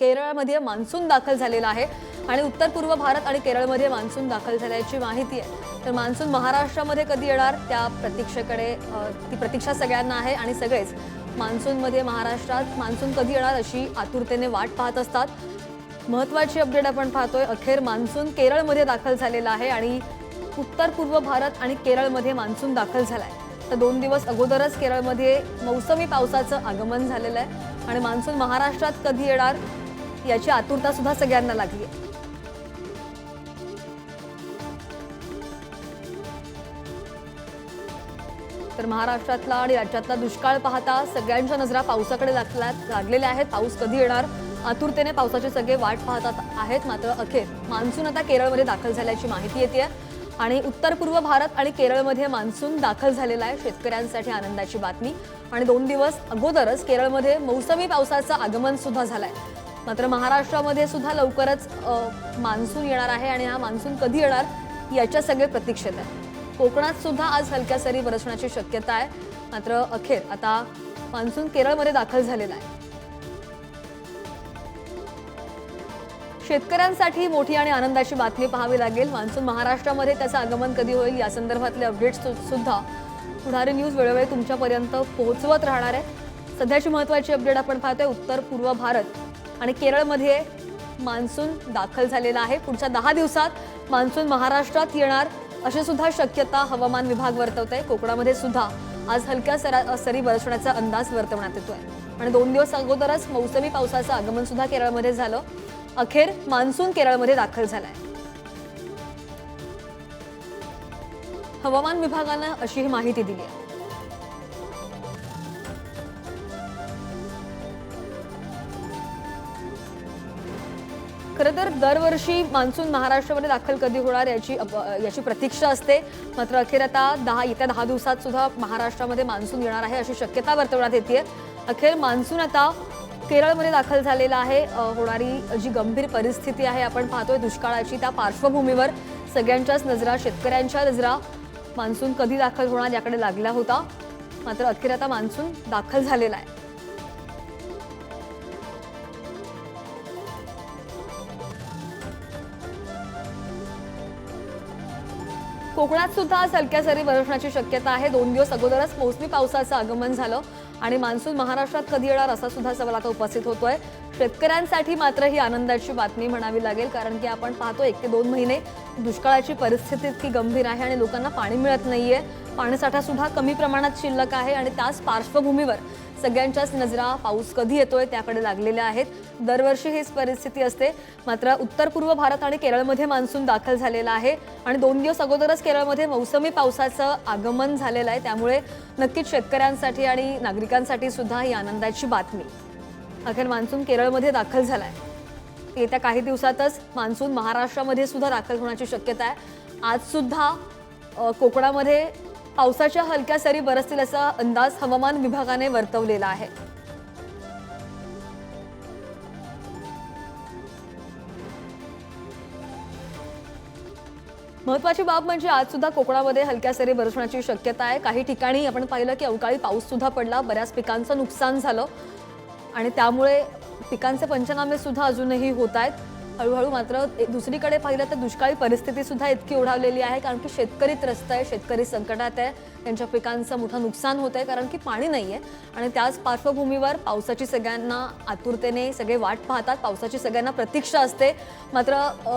केरळमध्ये मान्सून दाखल झालेला आहे आणि उत्तर पूर्व भारत आणि केरळमध्ये मान्सून दाखल झाल्याची माहिती आहे. तर मान्सून महाराष्ट्रामध्ये कधी येणार? त्या प्रतीक्षेकडे ती प्रतीक्षा सगळ्यांना आहे आणि सगळेच मान्सूनमध्ये महाराष्ट्रात मान्सून कधी येणार अशी आतुरतेने वाट पाहत असतात. महत्वाची अपडेट आपण पाहतोय अखेर मान्सून केरळमध्ये दाखल झालेला आहे आणि उत्तर पूर्व भारत आणि केरळमध्ये मान्सून दाखल झाला आहे तर दोन दिवस अगोदरच केरळमध्ये मौसमी पावसाचं आगमन झालेलं आहे आणि मान्सून महाराष्ट्रात कधी येणार? याची आतुरता सुद्धा सगळ्यांना लागली. आहे तर महाराष्ट्रातला आणि राज्यातला दुष्काळ पाहता सगळ्यांच्या नजरा पावसाकडे लागल्या लागलेल्या आहेत. पाऊस कधी येणार? आतुरतेने पावसाचे सगळे वाट पाहतात आहेत. मात्र अखेर मान्सून आता केरळमध्ये दाखल झाल्याची माहिती येते आणि उत्तर पूर्व भारत आणि केरळमध्ये मान्सून दाखल झालेला आहे. शेतकऱ्यांसाठी आनंदाची बातमी. आणि दोन दिवस अगोदरच केरळमध्ये मौसमी पावसाचं आगमन सुद्धा झालंय. मात्र महाराष्ट्रामध्ये सुद्धा लवकरच मान्सून येणार आहे आणि हा मान्सून कधी येणार याच्या सगळे प्रतीक्षेत आहे. कोकणात सुद्धा आज हलक्या सरी बरसण्याची शक्यता आहे. मात्र अखेर आता मान्सून केरळमध्ये दाखल झालेला आहे. शेतकऱ्यांसाठी मोठी आणि आनंदाची बातमी पाहावी लागेल. मान्सून महाराष्ट्रामध्ये त्याचं आगमन कधी होईल या संदर्भातले अपडेट्स सुद्धा पुढारी न्यूज वेळोवेळी तुमच्यापर्यंत पोहोचवत राहणार आहे. सध्याची महत्त्वाची अपडेट आपण पाहतोय. उत्तर पूर्व भारत आणि केरळमध्ये मान्सून दाखल झालेला आहे. पुढच्या दहा दिवसात मान्सून महाराष्ट्रात येणार अशी सुद्धा शक्यता हवामान विभाग वर्तवत कोकणामध्ये सुद्धा आज हलक्या सरा सरी बरसण्याचा अंदाज वर्तवण्यात येतोय. आणि दोन दिवस अगोदरच मौसमी पावसाचं आगमन सुद्धा केरळमध्ये झालं. अखेर मान्सून केरळमध्ये दाखल झालाय. हवामान विभागानं अशी ही माहिती दिली आहे. खरं तर दरवर्षी मान्सून महाराष्ट्रामध्ये दाखल कधी होणार याची याची प्रतीक्षा असते. मात्र अखेर आता दहा येत्या दहा दिवसात सुद्धा महाराष्ट्रामध्ये मान्सून येणार आहे अशी शक्यता वर्तवण्यात येते. अखेर मान्सून आता केरळमध्ये दाखल झालेला आहे. होणारी जी गंभीर परिस्थिती आहे आपण पाहतोय दुष्काळाची त्या पार्श्वभूमीवर सगळ्यांच्याच नजरा शेतकऱ्यांच्या नजरा मान्सून कधी दाखल होणार याकडे लागला होता. मात्र अखेर आता मान्सून दाखल झालेला आहे. कोकणात सुद्धा आज हलक्या सरी बरसण्याची शक्यता आहे. दोन दिवस अगोदरच मोसमी पावसाचं आगमन झालं आणि मान्सून महाराष्ट्रात कधी येणार असा सुद्धा सवाल आता उपस्थित होतोय. शेतकऱ्यांसाठी मात्र ही आनंदाची बातमी म्हणावी लागेल कारण की आपण पाहतो एक ते दोन महिने दुष्काळाची परिस्थिती इतकी गंभीर आहे आणि लोकांना पाणी मिळत नाहीये. पाणीसाठा सुद्धा कमी प्रमाणात शिल्लक आहे आणि त्याच पार्श्वभूमीवर सगळ्यांच्याच नजरा पाऊस कधी येतोय त्याकडे लागलेल्या आहेत. दरवर्षी हीच परिस्थिती असते. मात्र उत्तर पूर्व भारत आणि केरळमध्ये मान्सून दाखल झालेला आहे आणि दोन दिवस अगोदरच केरळमध्ये मौसमी पावसाचं आगमन झालेलं आहे. त्यामुळे नक्कीच शेतकऱ्यांसाठी आणि नागरिकांसाठी सुद्धा ही आनंदाची बातमी. अखेर मान्सून केरळमध्ये दाखल झालाय. येत्या काही दिवसातच मान्सून महाराष्ट्रामध्ये सुद्धा दाखल होण्याची शक्यता आहे. आज सुद्धा कोकणामध्ये पावसाच्या हलक्या सरी बरसतील असा अंदाज हवामान विभागाने वर्तवलेला आहे. महत्वाची बाब म्हणजे आज सुद्धा कोकणामध्ये हलक्या सरी बरसण्याची शक्यता आहे. काही ठिकाणी आपण पाहिलं की अवकाळी पाऊस सुद्धा पडला. बऱ्याच पिकांचं नुकसान झालं. आणि त्यामुळे पिकांचे पंचनामे सुद्धा अजूनही होत आहेत. हळूहळू मात्र दुसरीकडे पाहिलं तर दुष्काळी परिस्थिती सुद्धा इतकी ओढावलेली आहे कारण की शेतकरी त्रस्त आहे शेतकरी संकटात आहे. त्यांच्या पिकांचं मोठं नुकसान होत आहे कारण की पाणी नाही आहे आणि त्याच पार्श्वभूमीवर पावसाची सगळ्यांना आतुरतेने सगळे वाट पाहतात पावसाची सगळ्यांना प्रतीक्षा असते. मात्र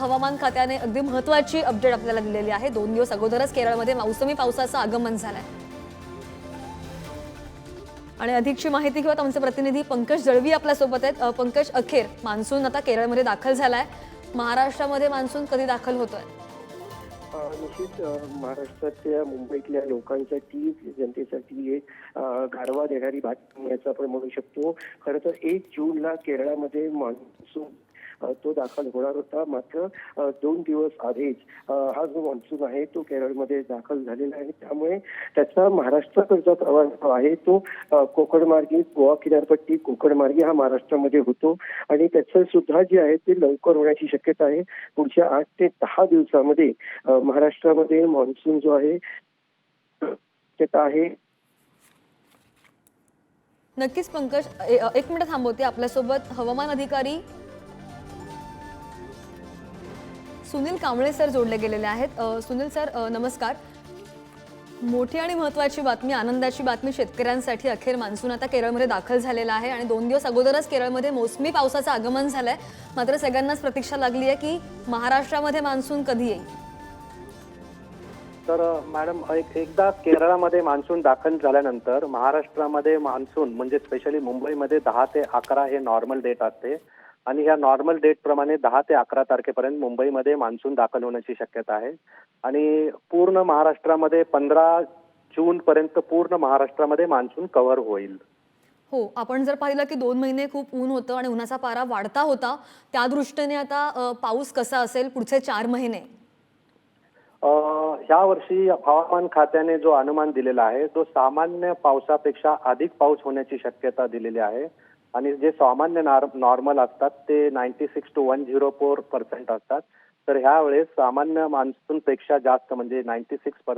हवामान खात्याने अगदी महत्त्वाची अपडेट आपल्याला दिलेली आहे. दोन दिवस अगोदरच केरळमध्ये मौसमी पावसाचं आगमन झालं आहे आणि अधिकची माहिती घेऊयात. आमचे प्रतिनिधी पंकज जळवी आपल्यासोबत आहेत. पंकज अखेर मान्सून आता केरळमध्ये दाखल झाला आहे महाराष्ट्रामध्ये मान्सून कधी दाखल होतोय? निश्चित महाराष्ट्रातल्या मुंबईतल्या लोकांसाठी जनतेसाठी एक गारवा देणारी बातमी याचं आपण म्हणू शकतो. खरं तर एक जूनला केरळामध्ये मान्सून तो दाखल होणार होता. मात्र दोन दिवस आधीच हा जो मान्सून आहे तो केरळमध्ये दाखल झालेला आहे. त्यामुळे त्याचा महाराष्ट्राकडचा प्रवास जो आहे तो कोकणमार्गी गोवा किनारपट्टी कोकणमार्गी हा महाराष्ट्रामध्ये होतो. आणि त्याचं सुद्धा जे आहे ते लवकर होण्याची शक्यता आहे. पुढच्या आठ ते दहा दिवसामध्ये महाराष्ट्रामध्ये मान्सून जो आहे शक्यता आहे. नक्कीच पंकज एक मिनिट थांबवते आपल्यासोबत. हवामान अधिकारी सुनील कांबळे सर जोडले गेलेले आहेत. सुनील सर नमस्कार. मोठी आणि महत्त्वाची बातमी आनंदाची बातमी शेतकऱ्यांसाठी अखेर मान्सून आता केरळमध्ये दाखल झालेला आहे आणि दोन दिवस अगोदरच केरळमध्ये मोसमी पावसाचं आगमन झालं आहे मात्र सगळ्यांनाच प्रतीक्षा लागली आहे की महाराष्ट्रामध्ये मान्सून कधी येईल? तर मॅडम एक एकदा केरळामध्ये मान्सून दाखल झाल्यानंतर महाराष्ट्रामध्ये मान्सून म्हणजे स्पेशली मुंबईमध्ये दहा ते अकरा हे नॉर्मल डेट असते. आणि ह्या नॉर्मल डेट प्रमाणे दहा ते अकरा तारखेपर्यंत मुंबईमध्ये मान्सून दाखल होण्याची शक्यता आहे. आणि पूर्ण महाराष्ट्रामध्ये पंधरा जून पर्यंत पूर्ण महाराष्ट्रामध्ये मान्सून कव्हर होईल. हो आपण जर पाहिलं की दोन महिने खूप ऊन होतं आणि उन्हाचा पारा वाढता होता त्या दृष्टीने आता पाऊस कसा असेल पुढचे चार महिने? ह्या वर्षी हवामान खात्याने जो अनुमान दिलेला आहे तो सामान्य पावसापेक्षा अधिक पाऊस होण्याची शक्यता दिलेली आहे. आणि जे सामान्य नॉर्मल असतात ते ninety six two one zero four percent असतात. तर ह्या वेळेस सामान्य मान्सून पेक्षा जास्त म्हणजे नाईन्टी सिक्स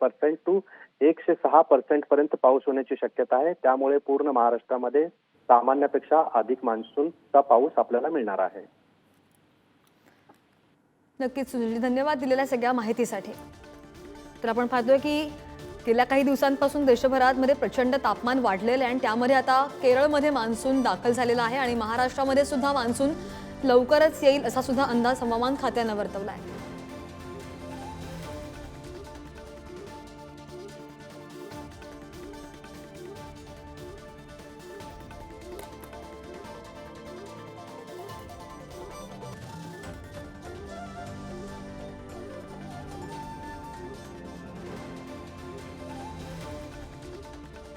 पर्सेंट टू एकशे सहा पर्सेंट पर्यंत पाऊस होण्याची शक्यता आहे. त्यामुळे पूर्ण महाराष्ट्रामध्ये सामान्यापेक्षा अधिक मान्सूनचा पाऊस आपल्याला मिळणार आहे. नक्कीच सुनील धन्यवाद दिलेल्या सगळ्या माहितीसाठी. तर आपण पाहतोय की गेल्या काही दिवसांपासून देशभरात मध्ये प्रचंड तापमान वाढलेलं आहे आणि त्यामध्ये आता केरळमध्ये मान्सून दाखल झालेला आहे आणि महाराष्ट्रामध्ये सुद्धा मान्सून लवकरच येईल असा सुद्धा अंदाज हवामान खात्यानं वर्तवला आहे.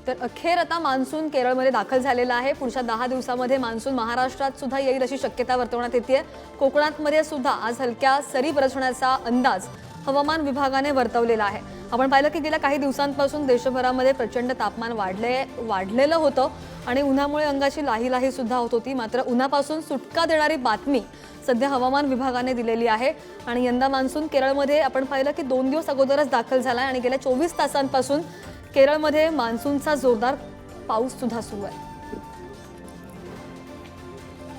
तर अखेर आता मान्सून केरळमध्ये दाखल झालेला आहे. पुढच्या दहा दिवसामध्ये मान्सून महाराष्ट्रात सुद्धा येईल अशी शक्यता वर्तवण्यात येते कोकणातमध्ये सुद्धा आज हलक्या सरी बरसण्याचा अंदाज हवामान विभागाने वर्तवलेला आहे. आपण पाहिलं की गेल्या काही दिवसांपासून देशभरामध्ये प्रचंड तापमान वाढले वाढलेलं होतं आणि उन्हामुळे अंगाची लाही लाही सुद्धा होत होती. मात्र उन्हापासून सुटका देणारी बातमी सध्या हवामान विभागाने दिलेली आहे. आणि यंदा मान्सून केरळमध्ये आपण पाहिलं की दोन दिवस अगोदरच दाखल झाला आहे आणि गेल्या चोवीस तासांपासून केरळमध्ये मान्सूनचा जोरदार पाऊस सुद्धा सुरू आहे.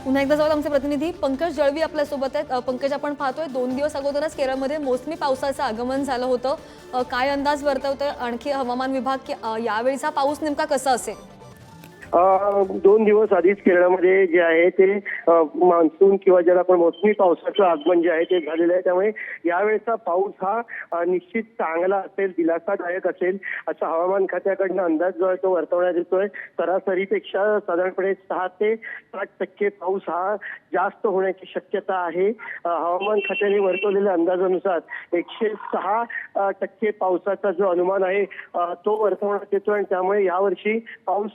पुन्हा एकदा जाऊन आमचे प्रतिनिधी. पंकज जळवी आपल्यासोबत आहेत. पंकज आपण पाहतोय दोन दिवस अगोदरच केरळमध्ये मोसमी पावसाचं आगमन झालं होतं. काय अंदाज वर्तवतोय? आणखी हवामान विभाग यावेळीचा पाऊस नेमका कसा असेल? दोन दिवस आधीच केरळमध्ये जे आहे ते मान्सून किंवा ज्याला आपण मोसमी पावसाचं आगमन जे आहे ते झालेलं आहे. त्यामुळे यावेळेचा पाऊस हा निश्चित चांगला असेल दिलासादायक असेल असा हवामान खात्याकडनं अंदाज जो आहे तो वर्तवण्यात येतोय. सरासरीपेक्षा साधारणपणे सहा ते साठ टक्के पाऊस हा जास्त होण्याची शक्यता आहे. हवामान खात्याने वर्तवलेल्या अंदाजानुसार एकशे सहा टक्के पावसाचा जो अनुमान आहे तो वर्तवण्यात येतोय आणि त्यामुळे यावर्षी पाऊस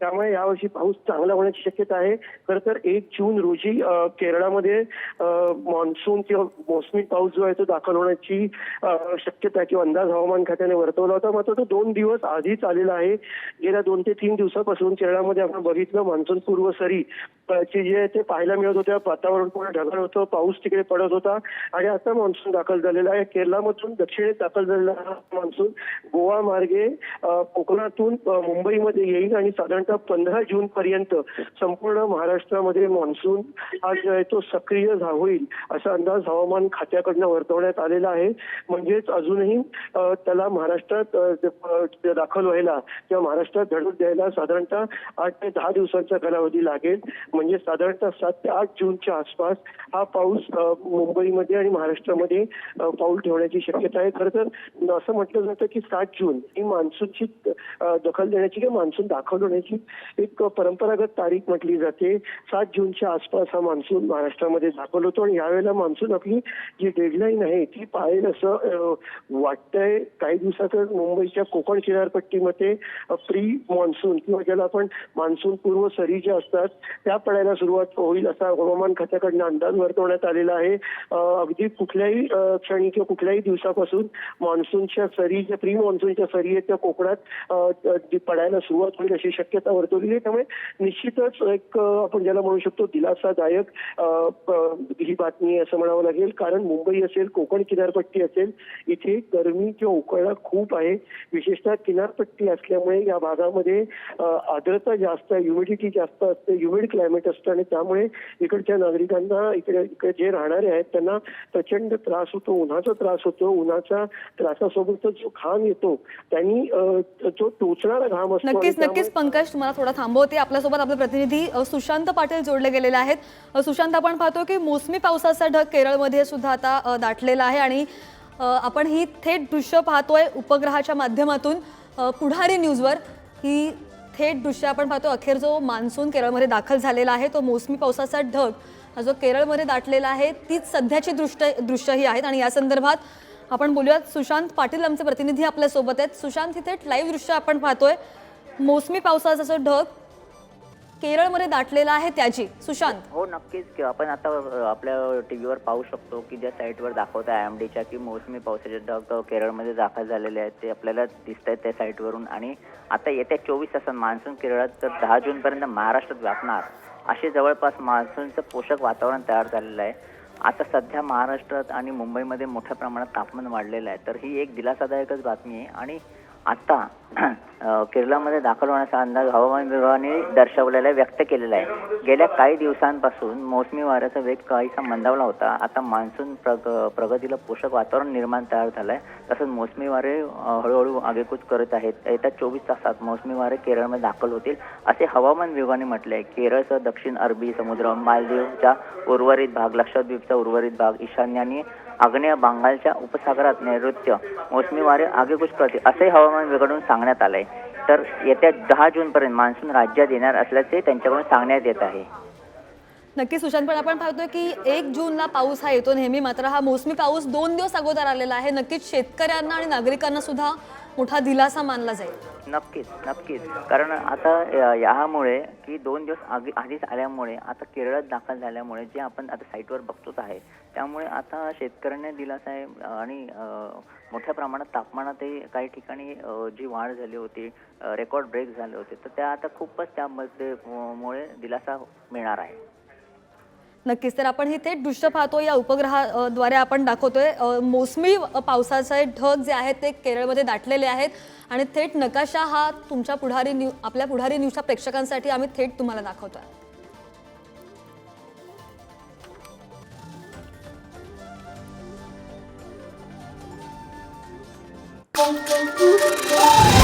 त्यामुळे यावर्षी पाऊस चांगला होण्याची शक्यता आहे. खरं तर एक जून रोजी केरळामध्ये मान्सून किंवा मोसमी पाऊस जो आहे तो दाखल होण्याची शक्यता शक्यता किंवा अंदाज हवामान खात्याने वर्तवला होता. मात्र तो दोन दिवस आधीच आलेला आहे. गेल्या दोन ते तीन दिवसापासून केरळामध्ये आपण बघितलं मान्सून पूर्व सरी जे आहे ते पाहायला मिळत होत्या वातावरण पूर्ण ढगाळ होतं पाऊस तिकडे पडत होता आणि आता मान्सून दाखल झालेला आहे. केरळामधून दक्षिणेत दाखल झालेला मान्सून गोवा मार्गे कोकणातून मुंबईमध्ये येईल आणि साधारण साधारणतः पंधरा जून पर्यंत संपूर्ण महाराष्ट्रामध्ये मान्सून हा जो आहे तो सक्रिय झा- होईल असा अंदाज हवामान खात्याकडनं वर्तवण्यात आलेला आहे. म्हणजेच अजूनही त्याला महाराष्ट्रात दाखल व्हायला किंवा महाराष्ट्रात धडक द्यायला साधारणतः आठ ते दहा दिवसांचा कालावधी लागेल. म्हणजे साधारणतः सात ते आठ जूनच्या आसपास हा पाऊस मुंबईमध्ये आणि महाराष्ट्रामध्ये पाऊल ठेवण्याची शक्यता आहे. खरं तर असं म्हटलं जातं की सात जून ही मान्सूनची दखल देण्याची किंवा मान्सून दाखल होण्याची एक परंपरागत तारीख म्हटली जाते. सात जूनच्या आसपास हा मान्सून महाराष्ट्रामध्ये दाखल होतो आणि यावेळेला मान्सून आपली जी डेडलाईन आहे ती पाळेल असं वाटतंय. काही दिवसातच मुंबईच्या कोकण किनारपट्टीमध्ये प्री मान्सून किंवा ज्याला आपण मान्सून पूर्व सरी ज्या असतात त्या पडायला सुरुवात होईल असा हवामान खात्याकडनं अंदाज वर्तवण्यात आलेला आहे. अगदी कुठल्याही क्षणी किंवा कुठल्याही दिवसापासून मान्सूनच्या सरी ज्या प्री मान्सूनच्या सरी आहेत त्या कोकणात पडायला सुरुवात होईल अशी शक्यता आता वर्तवलेली आहे. त्यामुळे निश्चितच एक आपण ज्याला म्हणू शकतो दिलासादायक ही बातमी असं म्हणावं लागेल. कारण मुंबई असेल कोकण किनारपट्टी असेल इथे गरमी किंवा उकळणा खूप आहे. विशेषतः किनारपट्टी असल्यामुळे या भागामध्ये आर्द्रता जास्त आहे ह्युमिडिटी जास्त असते ह्युमिड क्लायमेट असतं आणि त्यामुळे इकडच्या नागरिकांना इकडे इकडे जे राहणारे आहेत त्यांना प्रचंड त्रास होतो उन्हाचा त्रास होतो. उन्हाच्या त्रासासोबत जो घाम येतो त्यांनी जो टोचणारा घाम असतो नक्कीच नक्कीच पंकज तुम्हाला थोडा थांबवते. आपल्यासोबत आपले प्रतिनिधी सुशांत पाटील जोडले गेलेले आहेत. सुशांत आपण पाहतो की मोसमी पावसाचा ढग केरळमध्ये सुद्धा आता दाटलेला आहे आणि आपण ही थेट दृश्य पाहतोय उपग्रहाच्या माध्यमातून पुढारी न्यूजवर. ही थेट दृश्य आपण पाहतो अखेर जो मान्सून केरळमध्ये दाखल झालेला आहे तो मोसमी पावसाचा ढग हा जो केरळमध्ये दाटलेला आहे तीच सध्याची दृष्ट दृश्य ही आहेत. आणि या संदर्भात आपण बोलूयात सुशांत पाटील आमचे प्रतिनिधी आपल्यासोबत आहेत. सुशांत ही थेट लाईव्ह दृश्य आपण पाहतोय. मोसमी पावसाचं ढग केरळमध्ये दाटलेला आहे त्याची. सुशांत. हो नक्कीच. आपण आता आपल्या टीव्हीवर पाहू शकतो की ज्या साईटवर दाखवत आहे आय की मोसमी पावसाचे ढग केरळमध्ये दाखल झालेले आहेत. ते आपल्याला दिसत आहेत त्या साईटवरून. आणि आता येत्या चोवीस तासात मान्सून केरळात तर दहा जूनपर्यंत महाराष्ट्रात व्यापणार. असे जवळपास मान्सूनचं पोषक वातावरण तयार झालेलं आहे. आता सध्या महाराष्ट्रात आणि मुंबईमध्ये मोठ्या प्रमाणात तापमान वाढलेलं आहे. तर ही एक दिलासादायकच बातमी आहे. आणि आता केरळमध्ये दाखल होण्याचा अंदाज हवामान विभागाने दर्शवलेला व्यक्त केलेला आहे. गेल्या काही दिवसांपासून मोसमी वाऱ्याचा वेग काहीसा मंदावला होता. आता मान्सून प्रग प्रगतीला पोषक वातावरण निर्माण तयार झालं आहे तसंच मोसमी वारे हळूहळू आगेकूच करत आहेत. येत्या चोवीस तासात मोसमी वारे केरळमध्ये दाखल होतील असे हवामान विभागाने म्हटले आहे केरळसह दक्षिण अरबी समुद्र मालदीवच्या उर्वरित भाग लक्षद्वीपचा उर्वरित भाग ईशान्य आणि आग्नेय बंगालच्या उपसागरात नैऋत्य मोसमी वारे आगेकूच करतील असंही हवामान विभागाकडून सांगण्यात आलंय. तर येत्या दहा जून पर्यंत मान्सून राज्यात येणार असल्याचे त्यांच्याकडून सांगण्यात येत आहे. नक्की सुशांत पण आपण पाहतोय की एक जूनला पाऊस हा येतो नेहमी मात्र हा मोसमी पाऊस दोन दिवस अगोदर आलेला आहे. नक्कीच शेतकऱ्यांना आणि नागरिकांना सुद्धा मोठा दिलासा मानला जाईल. नक्कीच नक्कीच. कारण आता यामुळे की दोन दिवस आधी आधीच आल्यामुळे आता केरळात दाखल झाल्यामुळे जे आपण आता साईटवर बघतोच आहे त्यामुळे आता शेतकऱ्यांना दिलासा आहे आणि मोठ्या प्रमाणात तापमानातही काही ठिकाणी जी वाढ झाली होती रेकॉर्ड ब्रेक झाले होते तर त्या आता खूपच त्यामध्ये मुळे दिलासा मिळणार आहे. नक्कीच. तर आपण हे थेट दृश्य पाहतो या उपग्रहाद्वारे आपण दाखवतोय मोसमी पावसाचे ढग जे आहेत ते केरळमध्ये दाटलेले आहेत. आणि थेट नकाशा हा तुमच्या पुढारी न्यू आपल्या पुढारी न्यूजच्या प्रेक्षकांसाठी आम्ही थेट तुम्हाला दाखवतोय. Thank you.